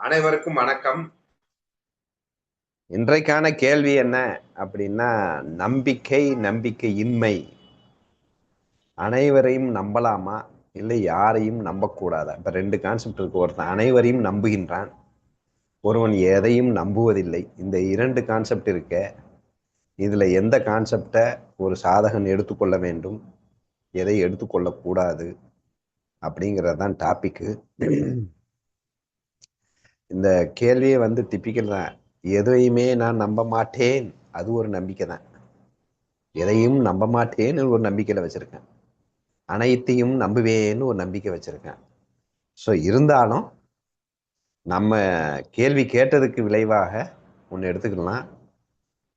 அனைவருக்கும் வணக்கம். இன்றைக்கான கேள்வி என்ன அப்படின்னா நம்பிக்கை நம்பிக்கை இன்மை அனைவரையும் நம்பலாமா? இல்லை யாரையும் நம்பக்கூடாதா? இப்போ ரெண்டு கான்செப்ட் இருக்கு. ஒருத்தன் அனைவரையும் நம்புகின்றான். ஒருவன் எதையும் நம்புவதில்லை. இந்த இரண்டு கான்செப்ட் இருக்க இதுல எந்த கான்செப்டை ஒரு சாதகன் எடுத்துக்கொள்ள வேண்டும்? எதை எடுத்துக்கொள்ளக்கூடாது? அப்படிங்கிறது தான் டாப்பிக்கு இந்த கேள்வியே வந்து டிப்பிக்கல் தான். எதையுமே நான் நம்ப மாட்டேன். அது ஒரு நம்பிக்கை தான். எதையும் நம்ப மாட்டேன்னு ஒரு நம்பிக்கையில் வச்சுருக்கேன். அனைத்தையும் நம்புவேன்னு ஒரு நம்பிக்கை வச்சுருக்கேன். ஸோ இருந்தாலும் நம்ம கேள்வி கேட்டதுக்கு விளைவாக ஒன்று எடுத்துக்கலாம்.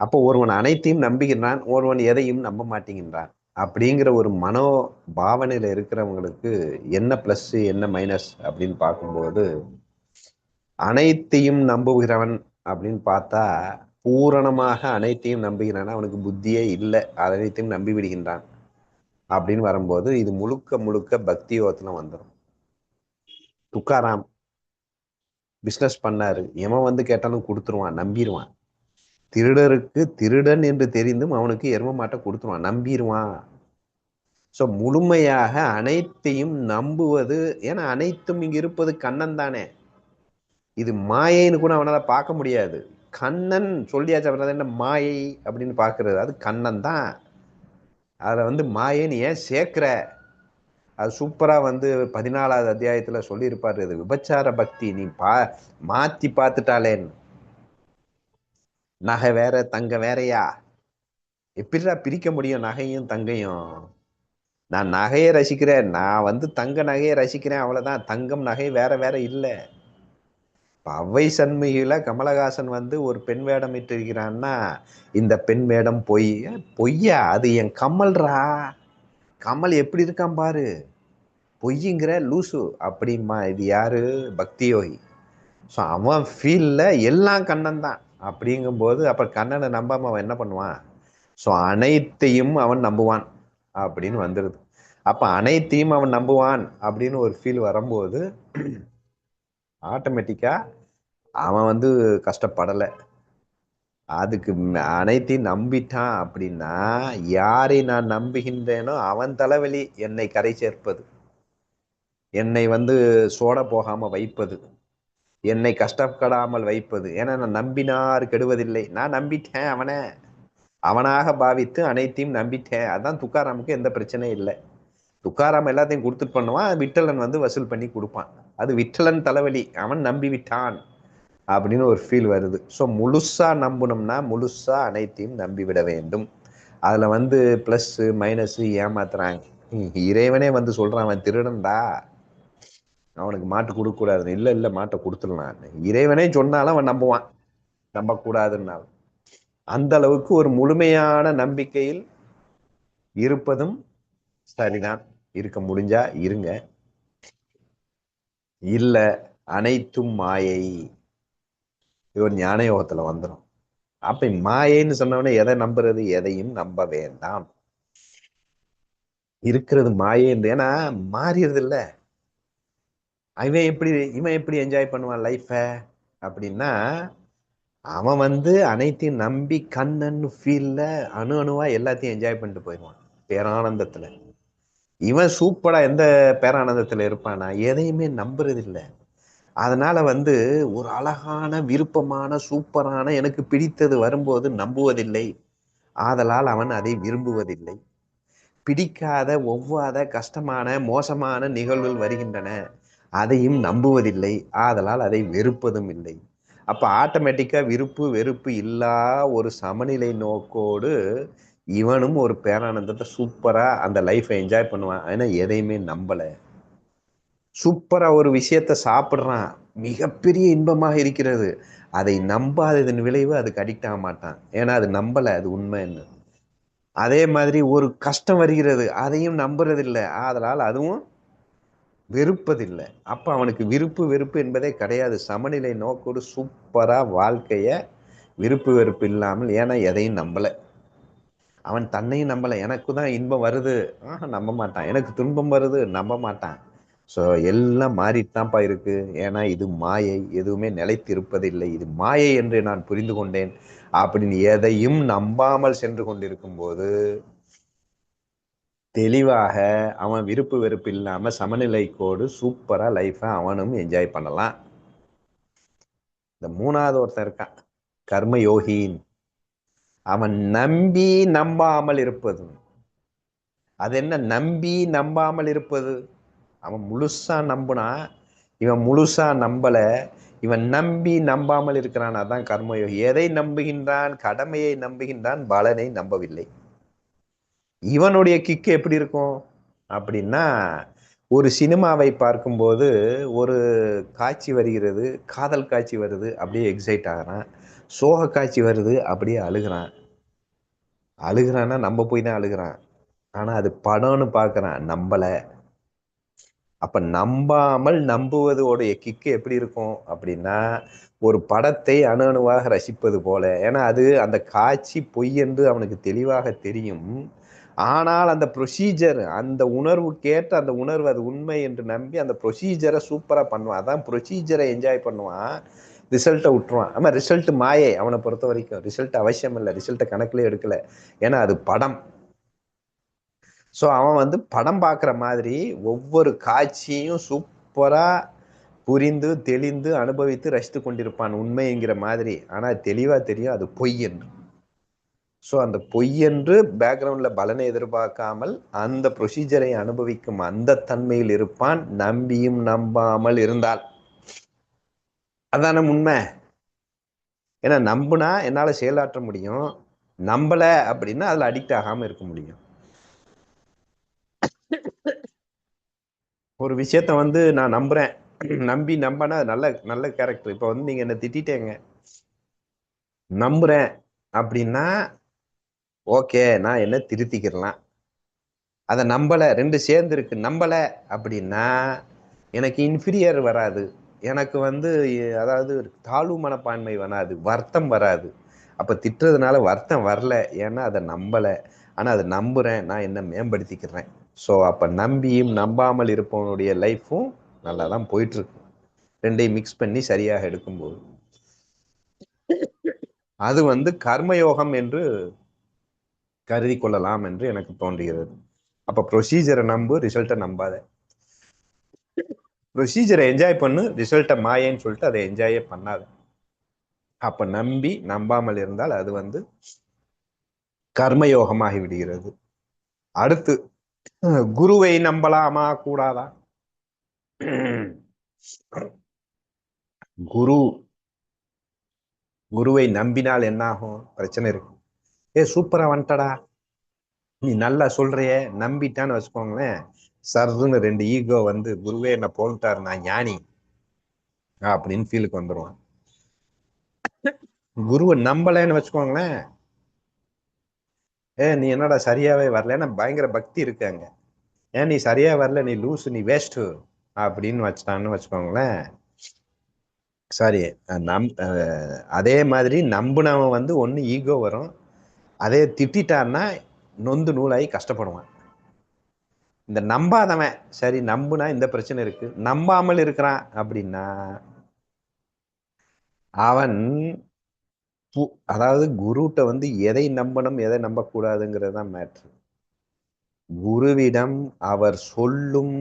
அப்போ ஒருவன் அனைத்தையும் நம்புகின்றான் ஒருவன் எதையும் நம்ப மாட்டேங்கின்றான். அப்படிங்கிற ஒரு மனோ பாவனையில் இருக்கிறவங்களுக்கு என்ன ப்ளஸ் என்ன மைனஸ் அப்படின்னு பார்க்கும்போது அனைத்தையும் நம்புகிறவன் அப்படின்னு பார்த்தா பூரணமாக அனைத்தையும் நம்புகிறான்? அவனுக்கு புத்தியே இல்லை. அனைத்தையும் நம்பி விடுகின்றான். அப்படின்னு வரும்போது இது முழுக்க முழுக்க பக்தி யோகத்துல வந்துடும் துக்காராம் பிஸ்னஸ் பண்ணாரு. எவன் வந்து கேட்டாலும் கொடுத்துருவான் நம்பிடுவான் திருடருக்கு திருடன் என்று தெரிந்தும் அவனுக்கு எரும மாட்டை கொடுத்துருவான் நம்பிடுவான் ஸோ முழுமையாக அனைத்தையும் நம்புவது ஏன்னா அனைத்தும் இங்க இருப்பது கண்ணன் தானே. இது மாயைன்னு கூட அவனால் பார்க்க முடியாது. கண்ணன் சொல்லியாச்சு அப்படின்னா என்ன மாயை அப்படின்னு பார்க்கறது. அது கண்ணன் தான். அதில் வந்து மாயைன்னு ஏன் சேர்க்கிற? அது சூப்பராக வந்து பதினாலாவது அத்தியாயத்தில் சொல்லியிருப்பார். இது விபச்சார பக்தி. நீ பா மாற்றி பார்த்துட்டாலேன்னு நகை வேற தங்க வேறையா? எப்படிடா பிரிக்க முடியும் நகையும் தங்கையும்? நான் நகையை ரசிக்கிறேன். நான் வந்து தங்க நகையை ரசிக்கிறேன். அவ்வளோதான் தங்கம் நகை வேற வேற இல்லை. பவை சண்முகில கமலஹாசன் வந்து ஒரு பெண் வேடம் இட்டிருக்கிறான்னா இந்த பெண் வேடம் பொய். பொய்யா? அது என் கமல்ரா. கமல் எப்படி இருக்கான் பாரு? பொய்யுங்கிற லூசு. அப்படிமா இது யாரு? பக்தி யோகி. ஸோ அவன் ஃபீல்ல எல்லாம் கண்ணன் தான். அப்படிங்கும்போது அப்புறம் கண்ணனை நம்பாமல் அவன் என்ன பண்ணுவான்? ஸோ அனைத்தையும் அவன் நம்புவான். அப்படின்னு வந்துடுது அப்போ அனைத்தையும் அவன் நம்புவான் அப்படின்னு ஒரு ஃபீல் வரும்போது ஆட்டோமேட்டிக்காக அவன் வந்து கஷ்டப்படலை. அதுக்கு அனைத்தையும் நம்பிட்டான் அப்படின்னா யாரை நான் நம்புகின்றேனோ அவன் தலைவலி என்னை கரை சேர்ப்பது. என்னை வந்து சோட போகாமல் வைப்பது. என்னை கஷ்டப்படாமல் வைப்பது. ஏன்னா நான் நம்பினார் கெடுவதில்லை. நான் நம்பிட்டேன் அவனை. அவனாக பாவித்து அனைத்தையும் நம்பிட்டேன். அதான் துக்காராமுக்கு எந்த பிரச்சனையும் இல்லை. துக்காராம் எல்லாத்தையும் கொடுத்துட்டு பண்ணுவான் விட்டலன் வந்து வசூல் பண்ணி கொடுப்பான். அது விட்டலன் தலைவலி அவன் நம்பி விட்டான் அப்படின்னு ஒரு ஃபீல் வருது. ஸோ முழுசாக நம்பணும்னா முழுசா அனைத்தையும் நம்பி விட வேண்டும். அதில் வந்து ப்ளஸ்ஸு மைனஸு ஏமாத்துறாங்க. இறைவனே வந்து சொல்கிறான் அவன் திருடன்டா. அவனுக்கு மாட்டு கொடுக்கக்கூடாது இல்லை இல்லை மாட்டை கொடுத்துடலாம் இறைவனே சொன்னாலும் அவன் நம்புவான். நம்பக்கூடாதுன்னாலும். அந்த அளவுக்கு ஒரு முழுமையான நம்பிக்கையில் இருப்பதும் சரிதான் இருக்க முடிஞ்சா இருங்க. இல்ல அனைத்தும் மாயை. இவர் ஞான யோகத்துல வந்துடும் அப்ப மாயைன்னு சொன்னவனே எதை நம்புறது? எதையும் நம்ப வேண்டாம். இருக்கிறது மாயேன்னு ஏன்னா மாறிடுது இல்ல. இவன் எப்படி இவன் எப்படி என்ஜாய் பண்ணுவான் லைஃப அப்படின்னா அவன் வந்து அனைத்தையும் நம்பி கண்ணன்னு ஃபீல்ல அணு அணுவா எல்லாத்தையும் என்ஜாய் பண்ணிட்டு போயிடுவான். பேரானந்தத்துல. இவன் சூப்பரா எந்த பேரானந்தத்துல இருப்பானா எதையுமே நம்புறது இல்லை அதனால வந்து ஒரு அழகான விருப்பமான சூப்பரான எனக்கு பிடித்தது வரும்போது நம்புவதில்லை. ஆதலால் அவன் அதை விரும்புவதில்லை. பிடிக்காத ஒவ்வாத கஷ்டமான மோசமான நிகழ்வுகள் வருகின்றன. அதையும் நம்புவதில்லை. ஆதலால் அதை வெறுப்பதும் இல்லை. அப்போ ஆட்டோமேட்டிக்காக விருப்பு வெறுப்பு இல்லா ஒரு சமநிலை நோக்கோடு இவனும் ஒரு பேரானந்தத்தை சூப்பரா அந்த லைஃப்பை என்ஜாய் பண்ணுவான். ஏன்னா எதையுமே நம்பலை. சூப்பரா ஒரு விஷயத்த சாப்பிட்றான். மிகப்பெரிய இன்பமாக இருக்கிறது. அதை நம்பாததன் விளைவு அதுக்கு அடிக்ட் ஆக மாட்டான். ஏன்னா அது நம்பல. அது உண்மைன்னு அதே மாதிரி ஒரு கஷ்டம் வருகிறது. அதையும் நம்புறதில்லை. அதனால் அதுவும் வெறுப்பதில்லை. அப்போ அவனுக்கு விருப்பு வெறுப்பு என்பதே கிடையாது. சமநிலை நோக்கோடு சூப்பராக வாழ்க்கையை விருப்பு வெறுப்பு இல்லாமல் ஏன்னா எதையும் நம்பலை. அவன் தன்னையும் நம்பல. எனக்கு தான் இன்பம் வருது. ஆஹ் நம்ப மாட்டான். எனக்கு துன்பம் வருது. நம்ப மாட்டான். ஸோ எல்லாம் மாறித்தான்ப்பா இருக்கு. ஏன்னா இது மாயை. எதுவுமே நிலைத்து இருப்பதில்லை இது மாயை என்று நான் புரிந்து கொண்டேன். அப்படின்னு எதையும் நம்பாமல் சென்று கொண்டிருக்கும் போது தெளிவாக அவன் விருப்பு வெறுப்பு இல்லாம சமநிலை கோடு சூப்பரா லைஃபை அவனும் என்ஜாய் பண்ணலாம். இந்த மூணாவது ஒருத்தன் இருக்கான். கர்மயோகின் அவன் நம்பி நம்பாமல் இருப்பது. அது என்ன நம்பி நம்பாமல் இருப்பது? அவன் முழுசா நம்புனா இவன் முழுசா நம்பல இவன் நம்பி நம்பாமல் இருக்கிறான் அதான் கர்மயோகி. எதை நம்புகின்றான்? கடமையை நம்புகின்றான் பலனை நம்பவில்லை. இவனுடைய கிக்கு எப்படி இருக்கும்? அப்படின்னா ஒரு சினிமாவை பார்க்கும்போது ஒரு காட்சி வருகிறது காதல் காட்சி வருது அப்படியே எக்ஸைட் ஆகிறான். சோக காட்சி வருது அப்படியே அழுகிறான். அழுகிறான்னா நம்ம போய் தான் அழுகிறான். ஆனால் அது படம்னு பார்க்குறான் நம்பலை. அப்போ நம்பாமல் நம்புவதோடைய கிக்கு எப்படி இருக்கும் அப்படின்னா ஒரு படத்தை அணு அணுவாக ரசிப்பது போல. ஏன்னா அது அந்த காட்சி பொய் என்று அவனுக்கு தெளிவாக தெரியும். ஆனால் அந்த ப்ரொசீஜர் அந்த உணர்வு கேட்டு அந்த உணர்வு அது உண்மை என்று நம்பி அந்த ப்ரொசீஜரை சூப்பராக பண்ணுவான். அதான் ப்ரொசீஜரை என்ஜாய் பண்ணுவான். ரிசல்ட்டை விட்டுருவான். ஆமாம் ரிசல்ட் மாயை அவனை பொறுத்த வரைக்கும். ரிசல்ட் அவசியம் இல்லை. ரிசல்ட்டை கணக்குல எடுக்கல. ஏன்னா அது படம். ஸோ அவன் வந்து படம் பார்க்குற மாதிரி ஒவ்வொரு காட்சியும் சூப்பராக புரிந்து தெளிந்து அனுபவித்து ரசித்து கொண்டிருப்பான் உண்மைங்கிற மாதிரி. ஆனால் தெளிவாக தெரியும் அது பொய் என்று. ஸோ அந்த பொய் என்று பேக்ரவுண்டில் பலனை எதிர்பார்க்காமல் அந்த ப்ரொசீஜரை அனுபவிக்கும் அந்த தன்மையில் இருப்பான். நம்பியும் நம்பாமல் இருந்தால். அதான உண்மை? ஏன்னா நம்புனா என்னால் செயலாற்ற முடியும். நம்பலை அப்படின்னா அதில் அடிக்ட் ஆகாமல் இருக்க முடியும். ஒரு விஷயத்த வந்து நான் நம்புறேன். நம்பி நம்பினா நல்ல நல்ல கேரக்டர் இப்போ வந்து நீங்க என்ன திட்டிட்டேங்க. நம்புறேன் அப்படின்னா ஓகே நான் என்ன திருத்திக்கிறலாம். அதை நம்பலை ரெண்டு சேர்ந்து இருக்கு நம்பலை அப்படின்னா எனக்கு இன்ஃபீரியர் வராது. எனக்கு வந்து அதாவது தாழ்வு மனப்பான்மை வராது வருத்தம் வராது. அப்போ திட்டுறதுனால வருத்தம் வரல. ஏன்னா அதை நம்பலை. ஆனால் அதை நம்புகிறேன் நான் என்ன மேம்படுத்திக்கிறேன்? ஸோ அப்போ நம்பியும் நம்பாமல் இருப்பவனுடைய லைஃப்பும் நல்லா தான் போயிட்டுருக்கும் ரெண்டையும் மிக்ஸ் பண்ணி சரியாக எடுக்கும்போது. அது வந்து கர்மயோகம் என்று கருதி கொள்ளலாம் என்று எனக்கு தோன்றுகிறது. அப்போ ப்ரொசீஜரை நம்பு ரிசல்ட்டை நம்பாத. ப்ரொசீஜரை என்ஜாய் பண்ணு ரிசல்ட்டை மாயேன்னு சொல்லிட்டு அதை என்ஜாயே பண்ணாது. அப்ப நம்பி நம்பாமல் இருந்தால் அது வந்து கர்மயோகமாகி விடுகிறது. அடுத்து குருவை நம்பலாமா? கூடாதா? குரு குருவை நம்பினால் என்ன ஆகும் பிரச்சனை இருக்கும் ஏ சூப்பரா வந்துட்டடா. நீ நல்லா சொல்றிய. நம்பிட்டான்னு வச்சுக்கோங்களேன். சர்ன்னு ரெண்டு ஈகோ வந்து குருவே என்ன போன்ட்டாரு நான் ஞானி. அப்படின்னு ஃபீலுக்கு வந்துருவான் குருவை நம்பலைன்னு வச்சுக்கோங்களேன். ஏ நீ என்னடா சரியாவே வரல? ஏன்னா பயங்கர பக்தி இருக்காங்க ஏன் நீ சரியா வரல? நீ லூசு நீ வேஸ்ட்டு அப்படின்னு வச்சிட்டான்னு வச்சுக்கோங்களேன். சாரி நம் அதே மாதிரி நம்புனவன் வந்து ஒன்று ஈகோ வரும். அதே திட்டான்னா நொந்து நூலாகி கஷ்டப்படுவான். இந்த நம்பாதவன். சரி நம்புனா இந்த பிரச்சனை இருக்கு. நம்பாமல் இருக்கிறான் அப்படின்னா அவன் அதாவது குருட்ட வந்து எதை நம்பணும் எதை நம்பக்கூடாதுங்கிறது தான் மேட்ரு குருவிடம் அவர் சொல்லும்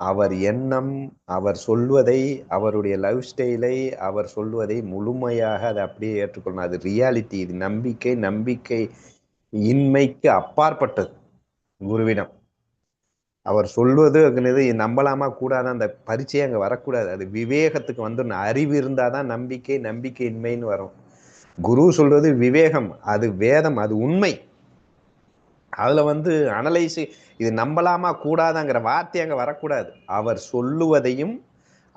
அவர் எண்ணம் அவர் சொல்வதை அவருடைய லைஃப் ஸ்டைலை அவர் சொல்வதை முழுமையாக அதை அப்படியே ஏற்றுக்கொள்ளணும். அது ரியாலிட்டி இது நம்பிக்கை நம்பிக்கை இன்மைக்கு அப்பாற்பட்டது குருவிடம். அவர் சொல்வது நம்பலாமா கூடாது? அந்த பரிச்சை அங்கே வரக்கூடாது. அது விவேகத்துக்கு வந்துடணும். அறிவு இருந்தால் தான் நம்பிக்கை நம்பிக்கை இன்மைன்னு வரும். குரு சொல்றது விவேகம் அது வேதம் அது உண்மை. அதில் வந்து அனலைஸ் இது நம்பலாமா கூடாதாங்கிற வார்த்தை அங்கே வரக்கூடாது. அவர் சொல்லுவதையும்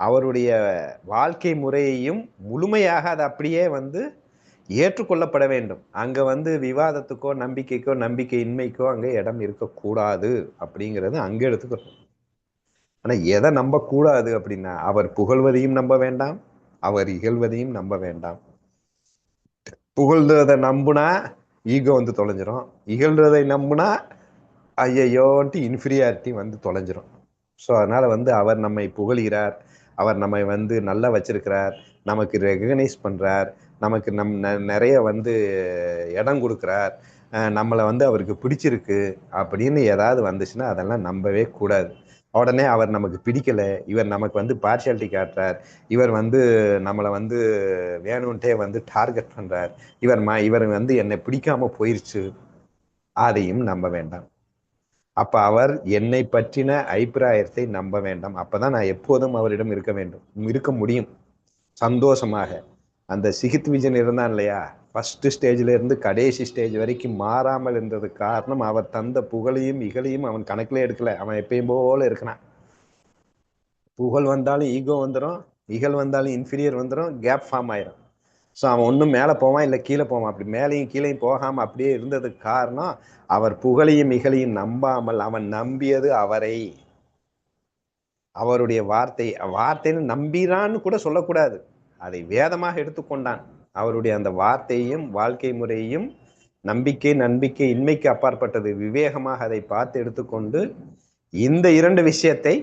அவருடைய வாழ்க்கை முறையையும் முழுமையாக அது அப்படியே வந்து ஏற்றுக்கொள்ளப்பட வேண்டும். அங்க வந்து விவாதத்துக்கோ நம்பிக்கைக்கோ நம்பிக்கை இன்மைக்கோ அங்க இடம் இருக்கக்கூடாது அப்படிங்கிறது அங்க எடுத்துக்கணும். ஆனா எதை நம்ப கூடாது அப்படின்னா அவர் புகழ்வதையும் நம்ப வேண்டாம் அவர் இகழ்வதையும் நம்ப வேண்டாம். புகழ்றதை நம்புனா ஈகோ வந்து தொலைஞ்சிரும். இகழ்றதை நம்புனா ஐயையோன்ட்டு இன்ஃபீரியாரிட்டி வந்து தொலைஞ்சிரும். ஸோ அதனால வந்து அவர் நம்மை புகழ்கிறார் அவர் நம்மை வந்து நல்லா வச்சிருக்கிறார் நமக்கு ரெகனைஸ் பண்றார் நமக்கு நம் ந- நிறைய வந்து இடம் கொடுக்குறார். நம்மளை வந்து அவருக்கு பிடிச்சிருக்கு அப்படின்னு ஏதாவது வந்துச்சுன்னா அதெல்லாம் நம்பவே கூடாது. உடனே அவர் நமக்கு பிடிக்கலை. இவர் நமக்கு வந்து பார்ஷியாலிட்டி காட்டுறார். இவர் வந்து நம்மளை வந்து வேணும்ன்ட்டே வந்து டார்கெட் பண்ணுறார் இவர் ம இவர் வந்து என்னை பிடிக்காம போயிருச்சு. அதையும் நம்ப வேண்டாம். அப்போ அவர் என்னை பற்றின அபிப்பிராயத்தை நம்ப வேண்டாம். அப்பதான் நான் எப்போதும் அவரிடம் இருக்க வேண்டும். இருக்க முடியும். சந்தோஷமாக. அந்த சிகித் விஜன் இருந்தான் இல்லையா? ஃபஸ்ட்டு ஸ்டேஜில் இருந்து கடைசி ஸ்டேஜ் வரைக்கும் மாறாமல் இருந்தது காரணம் அவர் தந்த புகழையும் இகழையும் அவன் கணக்கில் எடுக்கல. அவன் எப்பயும் போல இருக்கிறான். புகழ் வந்தாலும் ஈகோ வந்துடும் இகழ் வந்தாலும் இன்ஃபீரியர் வந்துடும் கேப் ஃபார்ம் ஆயிரும். ஸோ அவன் ஒன்றும் மேலே போவான் இல்லை கீழே போவான். அப்படி மேலேயும் கீழேயும் போகாமல் அப்படியே இருந்ததுக்கு காரணம் அவர் புகழையும் இகழையும் நம்பாமல் அவன் நம்பியது அவரை. அவருடைய வார்த்தை வார்த்தைன்னு நம்பிறான்னு கூட சொல்லக்கூடாது. அதை வேதமாக எடுத்துக்கொண்டான். அவருடைய அந்த வார்த்தையும் வாழ்க்கை முறையும் நம்பிக்கை நம்பிக்கை இன்மைக்கு அப்பாற்பட்டது விவேகமாக அதை பார்த்து எடுத்துக்கொண்டு இந்த இரண்டு விஷயத்தை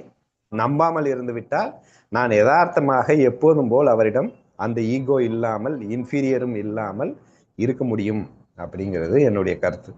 நம்பாமல் இருந்துவிட்டால் நான் யதார்த்தமாக எப்போதும் போல் அவரிடம் அந்த ஈகோ இல்லாமல் இன்ஃபீரியரும் இல்லாமல் இருக்க முடியும் அப்படிங்கிறது என்னுடைய கருத்து.